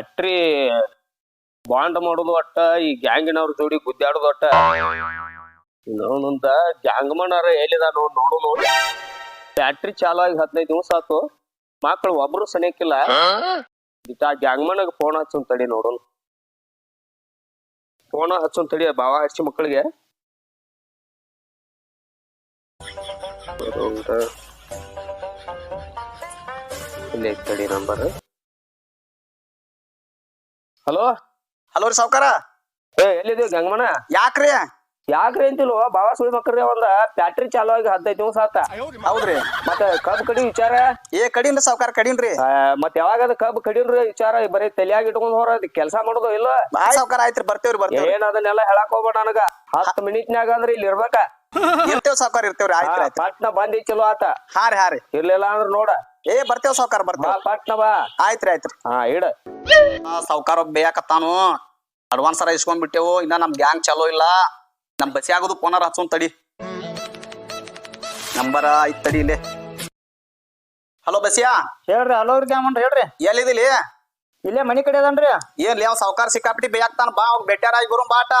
Factory bond ಮಾಡೋದು ಒಟ್ಟ ಈ ಗ್ಯಾಂಗಿನವ್ರ ಜೋಡಿ ಗುದ್ದಾಡೋದು ಒಟ್ಟ ಇನ್ನೊಂದ ಗ್ಯಾಂಗ್ಮನರ ಎಲ್ಲಿದ ನೋಡು ನೋಡಿ. ಫ್ಯಾಕ್ಟ್ರಿ ಚಾಲು ಆಗಿ ಹದಿನೈದು ದಿವಸ ಆತು. ಮಕ್ಕಳು ಒಬ್ರು ಸನಿಯಕ್ಕಿಲ್ಲ ಇತ್ತ ಗ್ಯಾಂಗ್ಮನ್ಗ ಫೋನ್ ಹಚ್ಚೋನ್ ತಡಿ ನೋಡೋಣ. ಫೋನ್ ಹಚ್ಚೋನ್ ತಡಿ ಬಾವ ಹಚ್ಚಿ ಮಕ್ಕಳಿಗೆ ಇಲ್ಲಿ ತಡಿ ನಂಬರ್. ಹಲೋ? ಹಲೋ ರೀ ಸಾವ್ಕಾರ? ಏ ಎಲ್ಲಿದ್ದೀವಿ ಗಂಗಮನ ಯಾಕ್ರಿ? ಯಾಕ್ರಿ ಅಂತಿಲ್ವ? ಬಾವ ಸುಳಿ ಮಕ್ಕಳ್ರಿ ಒಂದ ಬ್ಯಾಟ್ರಿ ಚಾಲು ಆಗಿ ಹದಿನೈದು ದಿವಸ ಆತ. ಹೌದ್ರಿ. ಮತ್ತೆ ಕಬ್ಬ್ ಕಡಿ ವಿಚಾರ? ಏ ಕಡಿನ್ ಸಾವ್ಕಾರ ಕಡಿನ್ರಿ. ಆ, ಮತ್ ಯಾವಾಗ ಅದ ಕಬ್ಬ್ ಕಡಿನ್ರಿ ವಿಚಾರ? ಬರೀ ತಲಿಯಾಗ ಇಟ್ಕೊಂಡ್ ಹೊರ ಕೆಲಸ ಮಾಡೋದು ಇಲ್ಲ? ಬಾಯ್ ಸಾವ್ಕಾರ ಆಯ್ತ್ರಿ. ಬರ್ತೇವ್ರಿ ಬರ್ತೇವ್ರಿ. ಏನ್ ಅದನ್ನೆಲ್ಲ ಹೇಳಕ್ ಹೋಗ್ಬೇಡ ನನಗ. ಹತ್ತು ಮಿನಿಟ್ನ್ಯಾಗ ಅಂದ್ರೆ ಇಲ್ಲಿ ಇರ್ಬೇಕ? ಇರ್ತೇವ್ ಸಾವ್ಕಾರ ಇರ್ತೇವ್ರಿ ಆಯ್ತು ಪಟ್ನ ಬಂದಿ ಚಲೋ ಆತ. ಹಾರಿ ಹಾರಿ ಹಾ ರೀ. ಇರ್ಲಿಲ್ಲ ಅಂದ್ರ ನೋಡ. ಏ ಬರ್ತೇವ್ ಸಾವ್ಕಾರ ಬರ್ತೇವ. ಬರ್ತೇವ್ ಪಟ್ನ ಬಾ. ಆಯ್ತ್ರಿ ಆಯ್ತ್ರಿ ಹಾ ಇಡ. ಆ, ಸಾವ್ಕಾರ ಒಬ್ಬ ಬೇಕತ್ತಾನು ಅಡ್ವಾನ್ಸ್ ಅರ ಇಸ್ಕೊಂಡ್ ಬಿಟ್ಟೆವು. ಇನ್ನ ನಮ್ ಗ್ಯಾಂಗ್ ಚಲೋ ಇಲ್ಲ. ನಮ್ ಬಸಿ ಆಗೋದು ಪೋನರ್ ಹಚ್ಚೋನ್ ತಡಿ. ನಂಬರ ಐತ್ ತಡಿ ಇಲ್ಲೇ. ಹಲೋ ಬಸಿಯಾ ಹೇಳ್ರಿ ಹಲೋ ರೀ ಹೇಳ್ರಿ. ಎಲ್ಲಿದಿಲಿ? ಇಲ್ಲೇ ಮನಿ ಕಡೆ ಅದನ್ರಿ? ಏನ್ ಲೇ ಸಾವ್ಕಾರ ಸಿಕ್ಕಾಪಿಟಿ ಬೇಯಾಕ್ತಾನ ಬಾ ಅವ್ ಬೆಟ್ಟಾರ ಬರು ಬಾಟ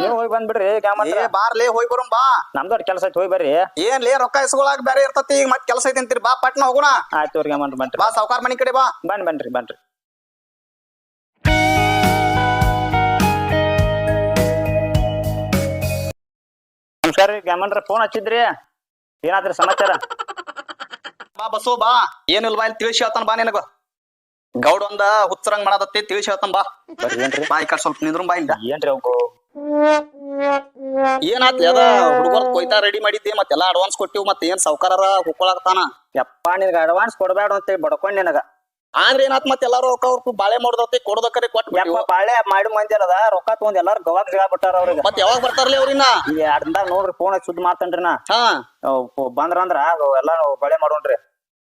ನೀವು ಹೋಗಿ ಬಂದ್ಬಿಡ್ರಿ ಏ ಬಾರ್ಲೇ ಹೋಗಿ ಬರುಂ ಬಾ. ನಮ್ದೊಡ್ ಕೆಲಸ ಐತಿ ಹೋಗಿ ಬರ್ರಿ. ಏನ್ ಲೇ ರೊಕ್ಕ ಇಸ್ಕೊಳಾಗ ಬೇರೆ ಇರ್ತತಿ ಈಗ ಮತ್ ಕೆಲಸ ಐತಿ ಅಂತೀರಿ ಬಾ ಪಟ್ನ ಹೋಗೋಣ. ಆಯ್ತು ಅವ್ರಿಗೆ ಗ್ಯಾಮನ್ರಿ ಬನ್ರಿ ಬಾ ಸಾವ್ಕಾರ ಮನಿ ಕಡೆ ಬಾ. ಬನ್ ಬನ್ರಿ ಬನ್ರಿ. ನಮಸ್ಕಾರ ರೀ ಗ್ಯಾಮನ್ರ ಫೋನ್ ಹಚ್ಚಿದ್ರಿ? ಏನಾದ್ರಿ ಸಮಾಚಾರ? ಬಾ ಬಸೋ ಬಾ. ಏನಿಲ್ವಾ ಇಲ್ಲಿ ತಿಳಿಸಿ ಹೇಳ್ತಾನ ಬಾ ನಿನಗ. ಗೌಡ ಒಂದ ಹುಚ್ಚರಂಗ್ ಮಾಡದತ್ತಿ ತಿಳಿಸಿ ಹೇಳ್ತಾನ ಬಾ. ಬಾ ಈ ಕಡೆ ಸ್ವಲ್ಪ ನಿಂದ್ರು ಬಾ ಇಲ್ಲ ಏನ್ರಿ ಅವ್ಕು? ಏನಾತ್ ಅದ ಹುಡುಗರ್ ಕೊಯ್ತಾ ರೆಡಿ ಮಾಡಿದ್ದೆ ಮತ್ತೆಲ್ಲ ಅಡ್ವಾನ್ಸ್ ಕೊಟ್ಟಿವ್ ಮತ್ತೆ ಏನ್ ಸಾವ್ಕಾರರ ಹುಕ್ಕೊಳಕ್ತಾನ ಯಪ್ಪ ನಿನ್ಗ ಅಡ್ವಾನ್ಸ್ ಕೊಡ್ಬೇಡ ಅಂತ ಬಡ್ಕೊಂಡ್ ನಿನಗ. ಆದ್ರೆ ಏನಾತ್ ಮತ್ತೆ ಎಲ್ಲಾರು ರೊಕ್ಕ ಅವ್ರು ಬಾಳೆ ಮಾಡ್ದತ್ತಿ ಕೊಡ್ದಕ್ಕರಿ ಕೊಟ್ ಬಾಳೆ ಮಾಡಿ ಮಂದಿ ಅದ ರೊಕ್ಕ ತಗೊಂಡ್ ಎಲ್ಲಾರು ಗವಾಗ್ ಜಗ ಬಿಟ್ಟಾರ ಅವ್ರಿಗೆ. ಮತ್ತೆ ಯಾವಾಗ ಬರ್ತಾರಲ್ಲ ಅವ್ರಿನ ಎರಡ್ ನೋಡ್ರಿ ಫೋನ್ ಶುದ್ಧ ಸುದ್ದಿ ಮಾಡ್ತೇನ್ರಿ ನಾ. ಹಾ. ಬಂದ್ರ ಅಂದ್ರ ಎಲ್ಲಾರು ಬಳೆ ಮಾಡೋಣ್ರಿ.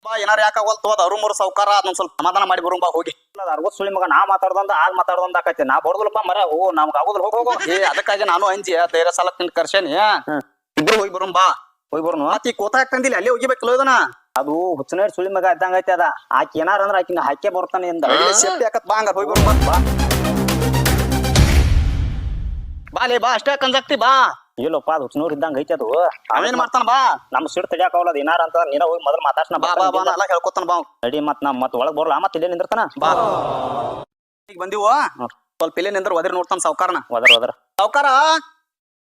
ಬಾ ಏನಾರ ಯಾಕಾಗವಲ್ ತೋದ್ ಅವ್ರು ಮೂರು ಸಾವುಕಾರ ಅದೊಂದ್ ಸ್ವಲ್ಪ ಸಮಾಧಾನ ಮಾಡಿ ಬರುಂಬ ಬಾ ಹೋಗಿ. ಅರ್ವತ್ ಸುಳಿ ಮಗ ನಾ ಮಾತಾಡ್ದಂದ ಆಗ್ ಮಾತಾಡ್ದಂದ ಆಕೈತಿ. ನಾ ಬಡದಲ್ಪ ಮರ ಓ ನಮ್ಗ ಆಗುದಿಲ್ಲ ಹೋಗ್ ಏ ಅದಕ್ಕಾಗಿ ನಾನು ಅಂಜಿ ಧೈರ್ಯ ಸಾಲ ತಿಂದ್ ಕರ್ಸೇನಿ ಇಬ್ರು ಹೋಗಿ ಬರು ಬಾ. ಹೋಗಿ ಬರ್ನು ಆತಿ ಕೋತ ಹಾಕ್ತಂದಿಲ್ಲ ಅಲ್ಲೇ ಹೋಗಿಬೇಕಲ್ಲ ಇದನ್ನ. ಅದು ಹುಚ್ಚನೇರ್ ಸುಳಿ ಮಗ ಇದ್ದಂಗ ಐತಿ ಅದ. ಆಕಿ ಏನಾರ ಅಂದ್ರ ಆಕಿನ ಹಾಕೇ ಬರ್ತಾನೆ ಎಂದ ಸೇಫ್ಟಿ ಹಾಕತ್ ಬಾ ಹಂಗಾರ ಹೋಗಿ ಬರು ಬಾ. ಬಾಲೆ ಬಾ ಅಷ್ಟೇ ಕಂದಾಕ್ತಿ ಬಾ. ಇಲ್ಲಪ್ಪ ಅದು ಹುಚ್ಚನೂರ್ ಇದ್ದಂಗ ಐತಿ ಅದು. ಅವೇನ್ ಮಾಡ್ತಾನ ಬಾ. ನಮ್ ಸಿಡ್ ತಡಿಯಾಕ ಅವಲ್ಲ ಅದ್ ಏನಾರ ಅಂತ ನೀನ ಹೋಗಿ ಮೊದಲು ಮಾತಾಡ್ಸನ ಬಾ ಬಾ ಬಾ ಎಲ್ಲ ಹೇಳ್ಕೊತಾನ ಬಾ. ನಡಿ ಮತ್ ನಾ ಮತ್ ಒಳಗ್ ಬರಲ್ಲ ಮತ್ ಇಲ್ಲೇ ನಿಂದಿರ್ತಾನ? ಬಾ. ಈಗ ಬಂದಿವ? ಸ್ವಲ್ಪ ಇಲ್ಲೇ ನಿಂದ್ರ ಒದರಿ ನೋಡ್ತಾನ ಸಾವ್ಕಾರನ. ಒದ್ರ ಒದ್ರ. ಸಾವ್ಕಾರ?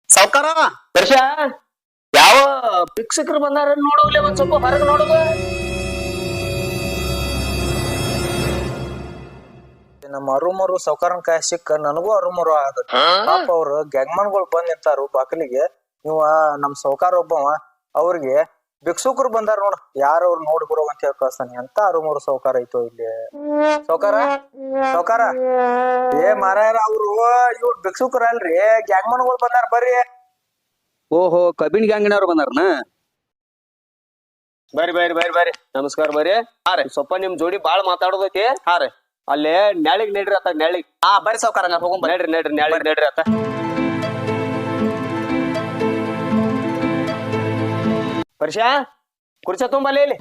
ಸಾವ್ಕಾರ? ವರ್ಷ ಯಾವ ಭಿಕ್ಷಕರು ಬಂದಾರ ನೋಡೋಗ್ಲೇ ಒಂದ್ ಸ್ವಲ್ಪ ಹೊರಗೆ ನೋಡೋದು ನಮ್ಮ ಅರುಮರು ಸೌಕಾರನ್ ಕಾಯ ಸಿಕ್ಕ ನನಗೂ ಅರುಮರು ಆದ ಪಾಪ ಅವ್ರು ಗ್ಯಾಂಗ್ಮನ್ಗಳು ಬಂದ್ ನಿಂತಾರು ಬಾಕಲಿಗೆ. ಇವ ನಮ್ ಸೌಕಾರ ಒಬ್ಬವ ಅವ್ರಿಗೆ ಭಿಕ್ಷುಕರು ಬಂದಾರ ನೋಡ ಯಾರ ಅವ್ರು ನೋಡಿ ಬರೋ ಅಂತ ಹೇಳಿ ಕಳ್ಸ್ತಾನೆ. ಅಂತ ಅರುಮರು ಸೌಕಾರ ಐತೋ ಇಲ್ಲಿ? ಸೌಕಾರ? ಸೌಕಾರ? ಏ ಮಾರಾಯರ ಅವ್ರು ಇವ್ರು ಭಿಕ್ಷುಕರ ಅಲ್ರಿ. ಗ್ಯಾಂಗ್ಮನ್ಗಳು ಬಂದಾರ ಬರ್ರಿ. ಓಹೋ ಕಬಿನ್ ಗ್ಯಾಂಗಿನವ್ರು ಬಂದಾರನ? ಬರ್ರಿ ಬರ್ರಿ ಬರ್ರಿ ಬರ್ರಿ. ನಮಸ್ಕಾರ ಬರ್ರಿ. ಹಾ ರೀ. ಸ್ವಲ್ಪ ನಿಮ್ ಜೋಡಿ ಬಾಳ್ ಮಾತಾಡೋದಕ್ಕೆ. ಹಾ ರೀ. ಅಲ್ಲೇ ನೆಳಿಗ್ ನೆಡ್ರಿ ಅತ್ತ ನೆಳಿಗ್ ಹಾ ಬರ್ರಿ ಸಾವ್ಕಾರ ಹೋಗ್ರಿ ಹೋಗೋಣ ಬರ್ರಿ ನಡ್ರಿ ನೆಡ್ರಿ ನೆಳಿಗ್ ನೆಡ್ರಿ ಅತ್ತ ವರ್ಷ ಕುರ್ಚ ತುಂಬಲ್ಲಿ ಇಲ್ಲಿ.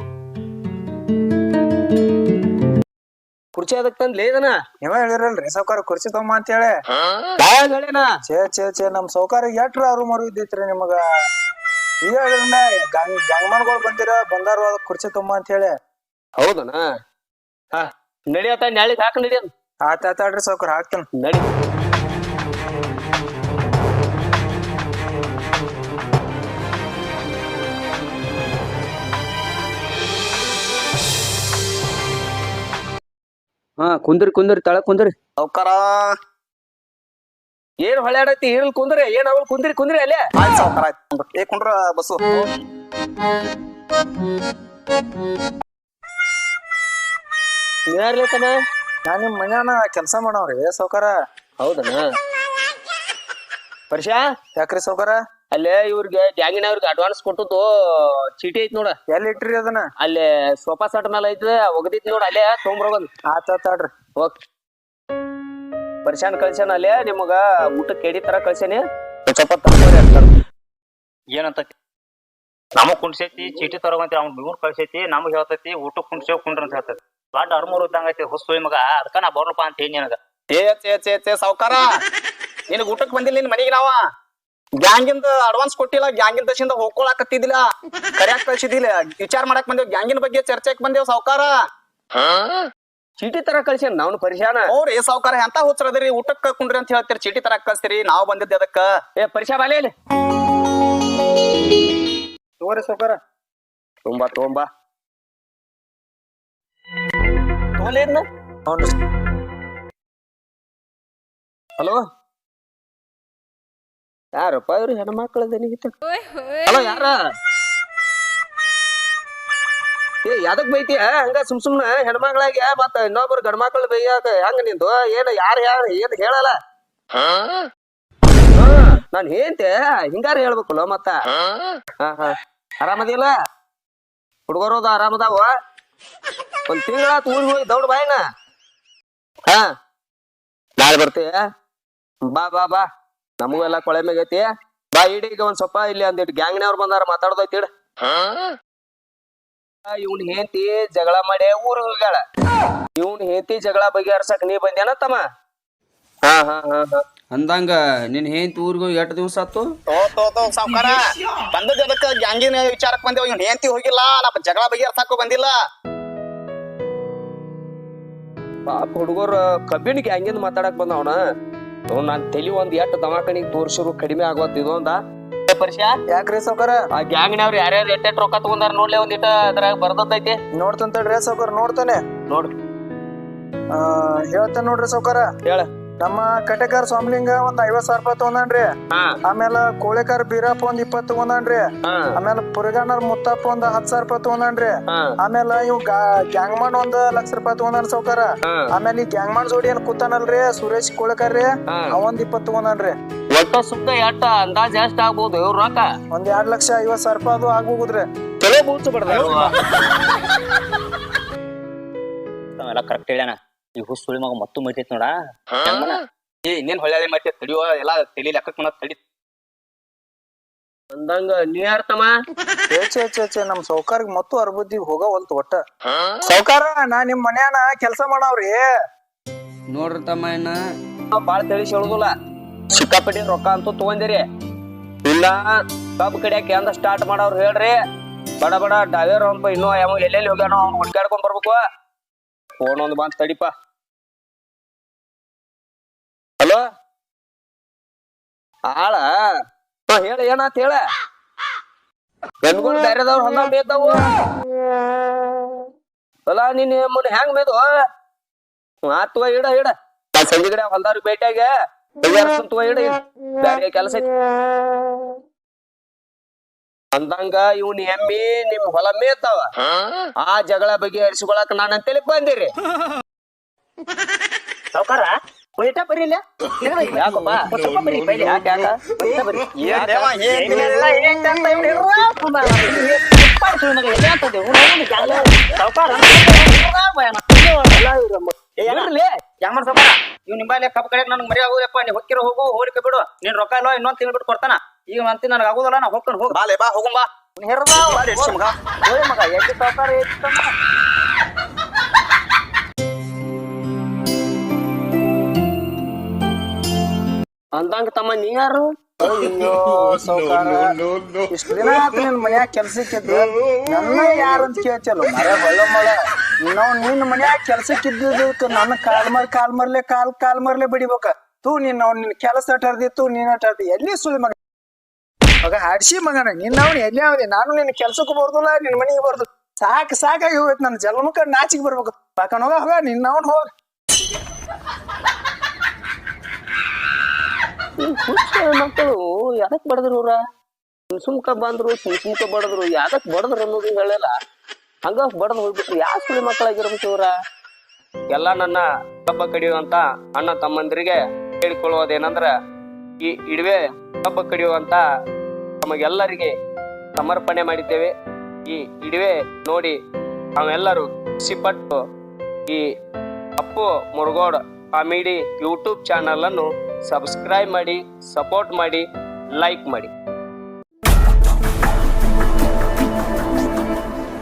ಕುರ್ಚಿ ಅದಕ್ ತಂದ್ಲಿ ಇದನ್ನ? ನೀವ ಹೇಳಿರಲ್ರಿ ಸೌಕಾರ ಕುರ್ಚಿ ತಗೊಂಬ ಅಂತ ಹೇಳಿ ಯಾವಾಗ ಹೇಳಿನ? ಛೇ ಛೇ ಛೇ ನಮ್ ಸೌಕಾರ ಎಟ್ರ ಅರುಮರು ಇದ್ದೈತ್ರಿ ನಿಮಗ? ಈಗ ಹೇಳಿದ್ರಲ್ಲ ಗಂಗ್ ಗಂಗಮನ್ಗಳು ಬಂದಿರ ಬಂದಾರ ಕುರ್ಚಿ ತುಂಬ ಅಂತ ಹೇಳಿ ಹೌದನ? ಹಾ. ನಡಿಯತ್ತ ನೆಳಿಗ್ ಹಾಕ ನಡಿ ಅದ್. ಆತ ಆತಾಡ್ರಿ ಸೌಕರ್ ಹಾಕ್ತಾನ. ನಡಿ. ಹಾ ಕುಂದ್ರಿ ಕುಂದ್ರಿ ತಳ ಕುಂದ್ರಿ. ಸೌಕರ ಏನ್ ಹೊಳ್ಯಾಡತಿ ಇರ್ಲ್ ಕುಂದ್ರಿ ಏನ್ ಅವಳು ಕುಂದ್ರಿ ಕುಂದ್ರಿ ಅಲ್ಲೇ. ಆಯ್ತು ಕುಂಡ್ರು. ಏ ಕುಂಡ್ರ ಬಸ್ಸು ಯಾರ್ಲೇತನ ನಾ ನಿಮ್ ಮನ್ಯಾನ ಕೆಲ್ಸ ಮಾಡವ್ರಿ ಸೌಕರ ಹೌದನ? ವರ್ಷ ಯಾಕ್ರಿ ಸೌಕಾರ ಅಲ್ಲೇ ಇವ್ರಿಗೆ ಗ್ಯಾಂಗಿನವ್ರಿಗೆ ಅಡ್ವಾನ್ಸ್ ಕೊಟ್ಟದ್ದು ಚೀಟಿ ಐತ್ ನೋಡ. ಎಲ್ಲಿ ಇಟ್ರಿ ಅದನ್ನ? ಅಲ್ಲೇ ಸೋಫಾ ಸೆಟ್ ಮೇಲೆ ಐತೆ ಒಗದಿತ್ ನೋಡ ಅಲ್ಲೇ ತೊಗೊಂಬರೋಗನ್ ಆತ ಆತಾಡ್ರಿ ಓಕೆ. ಪರಿಶಾನ್ ಕಳ್ಸ್ಯಾನ ಅಲ್ಲೇ ನಿಮಗ ಊಟ ಕೆಡಿ ತರ ಸ್ವಲ್ಪ ಅಂತಾರ ಏನಂತ ನಮಗ್ ಕುಂಡ್ಸೈತಿ ಚೀಟಿ ತರೋಗಂತ ಅವ್ನ ಬಿಗುರ್ ಕಳ್ಸೈತಿ ನಮಗ್ ಹೇಳ್ತೈತಿ ಊಟ ಕುಂಡ್ಸೇವ್ ಕುಂಡ್ರ ಅಂತ ಹೇಳ್ತೈತಿ. ದೊಡ್ಡ ಅರ್ಮೂರ್ ಇದ್ದಂಗ ಐತಿ ಹುಸ್ಸುಳಿ ಮಗ ಅದಕ್ಕ ನಾ ಬರ್ಲಪ್ಪ ಅಂತ ಹೇಳಿ ನಿನಗ. ಏ ಚೇ ಚೇ ಚೇ ಸಾವ್ಕಾರ ನಿನಗ್ ಊಟಕ್ ಬಂದಿಲ್ಲ ನಿನ್ ಮನಿಗೆ ನಾವ? ಗ್ಯಾಂಗಿಂದ ಅಡ್ವಾನ್ಸ್ ಕೊಟ್ಟಿಲ್ಲ ಗ್ಯಾಂಗಿನ ದಶಿಂದ ಹೋಗ್ಕೊಳಕತ್ತಿದ್ದಿಲ್ಲ ಕರ್ಯಾಕ್ ಕಳ್ಸಿದಿಲ್ಲ ವಿಚಾರ ಮಾಡಕ್ ಬಂದೇವ್ ಗ್ಯಾಂಗಿನ ಬಗ್ಗೆ ಚರ್ಚೆಕ್ ಬಂದೇವ್ ಸಾವ್ಕಾರ. ಚೀಟಿ ತರ ಕಳ್ಸಿ ನಾವ್ ಪರಿಶಾನ. ಅವ್ರ ಏ ಸಾವ್ಕಾರ ಎಂತ ಹುಚ್ಚರದ್ರಿ ಊಟಕ್ ಕುಂಡ್ರಿ ಅಂತ ಹೇಳ್ತೀರಿ ಚೀಟಿ ತರ ಕಳ್ಸ್ತೀರಿ ನಾವ್ ಬಂದಿದ್ದೆ ಅದಕ್ಕ. ಏ ಪರಿಶಾ ಬಾಲೆ ಇಲ್ಲಿ. ತಗೋರಿ ಸೌಕಾರ ತುಂಬಾ ತುಂಬಾ. ಹಲೋ? ಯಾರಪ್ಪ ಇವ್ರು ಹೆಣ್ಮಕ್ಳ ಹಲೋ ಯಾರ? ಏ ಯಾದಕ್ ಬೈತಿ ಹಂಗ ಸುಮ್ ಸುಮ್ನ ಹೆಣ್ಮಕ್ಳಾಗಿ ಮತ್ತ ಇನ್ನೊಬ್ರು ಗಂಡ್ಮಕ್ಳ ಬೈಯಾಕ ಹೆಂಗ ನಿಂದು? ಏನ್ ಯಾರ ಯಾರ ಏನ್ ಹೇಳಲ್ಲ? ಹಾ ನಾನ್ ಹೇಳ್ತೆ ಹಿಂಗಾರ ಹೇಳ್ಬೇಕಲ್ಲ ಮತ್ತ? ಹಾ ಹಾ. ಆರಾಮದಿಲ್ಲ ಹುಡುಗರೋದ ಆರಾಮದಾವ? ಒಂದ್ ತಿಂಗಳ ಊರಿಗೆ ಹೋಗಿ ದೌಡ್ ಬಾಯ್ನ. ಹಾ? ನಾಳೆ ಬರ್ತೀಯ ಬಾ ಬಾ ಬಾ. ನಮಗೂ ಎಲ್ಲ ಕೊಳೆ ಮೇಗೈತಿ ಬಾ ಇಡೀಗ ಒಂದ್ ಸ್ವಲ್ಪ ಇಲ್ಲಿ ಒಂದಿಟ್ಟು ಗ್ಯಾಂಗ್ನವ್ರು ಬಂದಾರ ಮಾತಾಡ್ದೈತಿ ಇಡ. ಇವ್ನ ಹೆಂಡತಿ ಜಗಳ ಮಾಡಿ ಊರಿಗೆ ಹೋಗ್ಯಾಳ. ಇವ್ನ ಹೆಂಡತಿ ಜಗಳ ಬಗೆಹರ್ಸಕ್ ನೀ ಬಂದೇನ ತಮ್ಮ? ಹಾ ಹಾ ಹಾ ಹಾ. ಅಂದಂಗ ನಿನ್ ಹೆಂಡತಿ ಊರಿಗೆ ಹೋಗಿ ಎಷ್ಟು ದಿವಸ ಆತು? ತೋ ತೋ ತೋ ಸಾವ್ಕಾರ. ಬಂದದ್ ಅದಕ್ಕ ಗ್ಯಾಂಗಿನ ವಿಚಾರಕ್ಕೆ ಬಂದೇವ? ಇವ್ನ ಹೆಂಡತಿ ಹೋಗಿಲ್ಲ. ನಾ ಜಗಳ ಬಗೆಹರ್ಸಾಕು ಬಂದಿಲ್ಲ. ಪಾಪ ಹುಡುಗರ ಕಬ್ಬಿಣಿಗೆ ಗ್ಯಾಂಗಿಂದ ಮಾತಾಡಕ್ ಬಂದವನ. ನಾನ್ ತಲಿ ಒಂದ್ ಎಟ್ ದವಾಖಾನಿಗ್ ತೋರ್ಸಿರು ಕಡಿಮೆ ಆಗೋತ್ ಇದೊಂದ ಪರಿಚಯ ಯಾಕ್ರಿ ಸೌಕರ ಆ ಗ್ಯಾಂಗ್ನವ್ರು ಯಾರ್ಯಾರು ಎಟ್ಟೆಟ್ ರೊಕ್ಕ ತಗೊಂಡಾರ ನೋಡ್ಲಿ ಒಂದಿಟ ಅದ್ರಾಗ ಬರ್ದೈತಿ ನೋಡ್ತಂತ ಸೌಕಾರ ನೋಡ್ತಾನೆ. ನೋಡ್ ಆ ಹೇಳ್ತಾನೆ ನೋಡ್ರಿ ಸೌಕರ ಹೇಳ. ನಮ್ಮ ಕಟೆಕಾರ್ ಸ್ವಾಮಲಿಂಗ ಒಂದ್ ಐವತ್ ಸಾವಿರ ರೂಪಾಯಿ ತಗೊಂಡ್ರಿ ಆಮೇಲೆ ಕೋಳಿಕಾರ್ ಬೀರಪ್ಪ ಒಂದ್ ಇಪ್ಪತ್ ತಗೊಂಡ್ರಿ ಆಮೇಲೆ ಪುರಗಾನರ್ ಮುತ್ತಪ್ಪ ಒಂದ್ ಹತ್ ಸಾವಿರ ರೂಪಾಯಿ ತಗೊಂಡ್ರಿ ಆಮೇಲೆ ಇವ್ ಗ್ಯಾಂಗ್ಮನ್ ಒಂದ್ ಲಕ್ಷ ರೂಪಾಯಿ ತಗೊಂಡನ್ ಸೌಕಾರ ಆಮೇಲೆ ಈ ಗ್ಯಾಂಗ್ಮನ್ ಜೋಡಿ ಏನ್ ಕೂತಾನಲ್ರಿ? ಸುರೇಶ್ ಕೋಳೆಕಾರ ರೀ ಅವಂದ್ ಇಪ್ಪತ್ ತಗೊಂಡ್ರಿ ಒಟ್ಟ ಸುತ್ತ ಎಟ್ಟ? ಅಂದಾಜ್ ಎಷ್ಟ್ ಆಗ್ಬೋದು ಇವ್ರ ರೊಕ್ಕ? ಒಂದ್ ಎರಡ್ ಲಕ್ಷ ಐವತ್ ಸಾವಿರ ರೂಪಾಯಿ ಅದು ಆಗ್ಬೋದ್ರಿ. ಚಲೋ ಬೂಚ್ ಬಿಡ್ದ ಎಲ್ಲ ಕರೆಕ್ಟ್ ಹೇಳ್ಯಾನ ಈ ಹುಸ್ ಸುಳಿ ಮಗ ಮತ್ತೂ ಮೈತೈತಿ ನೋಡ. ಏ ಇನ್ನೇನ್ ಹೊಳ್ಳಿ ಮತ್ತೆ ತಡಿಯೋ ಎಲ್ಲಾ ತಲಿ ಲೆಕ್ಕ ಮನ ತಡಿ. ಅಂದಂಗ ನೀ ಯಾರ್ತಮ್ಮ ಚೇ ಚೇ ಚೇ ನಮ್ ಸೌಕಾರ್ಗ್ ಮತ್ತು ಅರ್ಬುದ್ದಿಗ್ ಹೋಗ ಒಂದ್ ಒಟ್ಟ ಸೌಕಾರ ನಾ ನಿಮ್ ಮನ್ಯಾನ ಕೆಲ್ಸ ಮಾಡವ್ರಿ. ನೋಡ್ರಿ ತಮ್ಮ ಇನ್ನ. ಬಾಳ ತಿಳಿಸಿ ಹೇಳುದಿಲ್ಲ. ಸಿಕ್ಕಾಪಟ್ಟಿ ರೊಕ್ಕ ಅಂತೂ ತಗೊಂಡಿರಿ. ಇಲ್ಲ ಕಬ್ಬು ಕಡಿಯಾಕ ಎಂದ ಸ್ಟಾರ್ಟ್ ಮಾಡವ್ರು ಹೇಳ್ರಿ. ಬಡ ಬಡ ಡಾವೇರ್ ಅಂಬ ಇನ್ನೂ ಯಾವ ಎಲ್ಲೆಲ್ಲಿ ಹೋಗ್ಯಾನೋ ಅವ್ನು ಹುಡ್ಕಾಡ್ಕೊಂಡ್ ಬರ್ಬೇಕು. ಫೋನ್ ಒಂದ್ ಬಂತ ತಡಿಪ. ಹಲೋ? ಆಳ? ಹೇಳ, ಏನಾತ ಹೇಳ? ಗಂಡ್ಗಳು ಬೇರೆದವ್ರು ಹೊಲ ಮೇಯ್ತಾವು ಹೊಲ ನೀನ್ ಮುನ್ ಹೆಂಗ್ ಮೇದು ಆತ್ವ ಇಡ ಇಡ. ಸಂಜೆ ಕಡೆ ಹೊಲ್ದಾರ ಭೇಟಿಯಾಗ. ಇಡ ಬ್ಯಾರೆ ಕೆಲಸ ಐತಿ. ಅಂದಂಗ ಇವ್ನ ಎಮ್ಮಿ ನಿಮ್ ಹೊಲ ಮೇಯ್ತಾವ ಆ ಜಗಳ ಬಗೆಹರಿಸಿಕೊಳಕ್ ನಾನು ಅಂತೇಳಿ ಬಂದಿರಿ. ಸೌಕಾರ ಯಾಕಪ್ಪ ಸ್ವಲ್ಪ ಬರೀ ಪೈಲೆ. ಯಾಕ? ಯಾಕ? ಬರೀ. ಯಾಮರ್ ಸಾವ್ಕಾರ, ಇವ್ ನಿಂಬಲ್ಲಿ ಕಪ್ ಕಡೆ ನನಗೆ ಮರಿ ಆಗುದಪ್ಪ ನೀ ಹೊಕ್ಕಿರ ಹೋಗು ಹೋಲಿಕೆ ಬಿಡು. ನೀನ್ ರೊಕ್ಕ ಇಲ್ಲ ಇನ್ನೊಂದ್ ತಿಂಗಳು ಬಿಟ್ಟು ಕೊಡ್ತಾನ. ಈಗ ಮತ್ತೆ ನನಗೆ ಆಗೋದಲ್ಲ ನಾ ಹೋಗ್ಕೊಂಡು ಹೋಗ್. ಬಾಲೆ ಬಾ ಹೋಗುಂ. ಬಾ ಮಗ? ಹೋಯ್ ಮಗ ಎಲ್ಲಿ ಸಾವ್ಕಾರ ಎಲ್ಲಿ ಅಂದಂಗ ತಮ್ಮ ನೀ ಯಾರು? ಅಯ್ಯೋ ಸೌಕಾರ ಇಷ್ಟ ದಿನ ಆತು ನಿನ್ ಮನ್ಯಾಗ ಕೆಲ್ಸಕ್ಕಿದ್ದು? ನನ್ನ ಯಾರಂತ ಕೇಳ್ತಿಲ್ಲ ಮರ ಮಳೆ ಮಳ. ನಾವು ನಿನ್ ಮನ್ಯಾಗ ಕೆಲ್ಸಕ್ಕಿದ್ದಕ್ಕೆ ನನ್ನ ಕಾಲ್ ಮರ್ ಕಾಲ್ ಮರ್ಲೆ ಕಾಲ್ ಕಾಲ್ ಮರ್ಲೆ ಬಿಡಿಬೇಕ. ತೂ ನೀನ್ ಅವ್ನ ನಿನ್ ಕೆಲಸ ತೂ ನೀನ್ ಅಟಾರ್ದಿ ಎಲ್ಲಿ ಸುಳಿ ಮಗ? ಮಗ ಹಾಡ್ಸಿ ಮಗನ, ನಿನ್ನ ಅವ್ನು ಎಲ್ಲಿ ಅವನಿ? ನಾನು ನಿನ್ ಕೆಲ್ಸಕ್ಕೂ ಬರ್ದಿಲ್ಲ ನಿನ್ ಮನೆಗೆ ಬರ್ದು ಸಾಕ್ ಸಾಕಾಗಿ ಹೋಗೈತ್ ನನ್ನ ಜನ್ಮಕ್ಕ ನಾಚಿಗೆ ಬರ್ಬೇಕು. ಪಾಕನ್ ಹೋಗ ಹೋಗ, ನಿನ್ನ ಅವ್ನು ಹೋಗ. ಮಕ್ಕಳು ಯಾಕೆ ಬಡದ್ರು ಅವ್ರ? ಸುಮ್ ಸುಮ್ಕ ಬಂದ್ರು, ಸುಮ್ ಸುಮ್ಕ ಬಡದ್ರು ಯಾಕ ಬಡದ್ರು ಅನ್ನೋದು ಹೇಳಲ್ಲ. ಹಂಗ ಬಡದ್ ಹೋಗ್ಬಿಟ್ರು ಯಾವ ಸುಳಿ ಮಕ್ಕಳಾಗಿರ್ಬೇಕು ಇವ್ರ ಎಲ್ಲ ನನ್ನ ಕಬ್ಬ ಕಡಿಯುವಂತ ಅಣ್ಣ ತಮ್ಮಂದ್ರಿಗೆ ಹೇಳ್ಕೊಳ್ಳೋದೇನಂದ್ರ ಈ ಇಡುವೆ ಕಬ್ಬ ಕಡಿಯುವಂತ ನಮಗೆಲ್ಲರಿಗೆ ಸಮರ್ಪಣೆ ಮಾಡಿದ್ದೇವೆ. ಈ ಇಡುವೆ ನೋಡಿ ನಾವೆಲ್ಲರೂ ಖುಷಿಪಟ್ಟು ಈ ಅಪ್ಪು ಮುರುಗೋಡ್ ಕಾಮಿಡಿ ಯೂಟ್ಯೂಬ್ ಚಾನಲನ್ನು ಸಬ್ಸ್ಕ್ರೈಬ್ ಮಾಡಿ, ಸಪೋರ್ಟ್ ಮಾಡಿ, ಲೈಕ್ ಮಾಡಿ.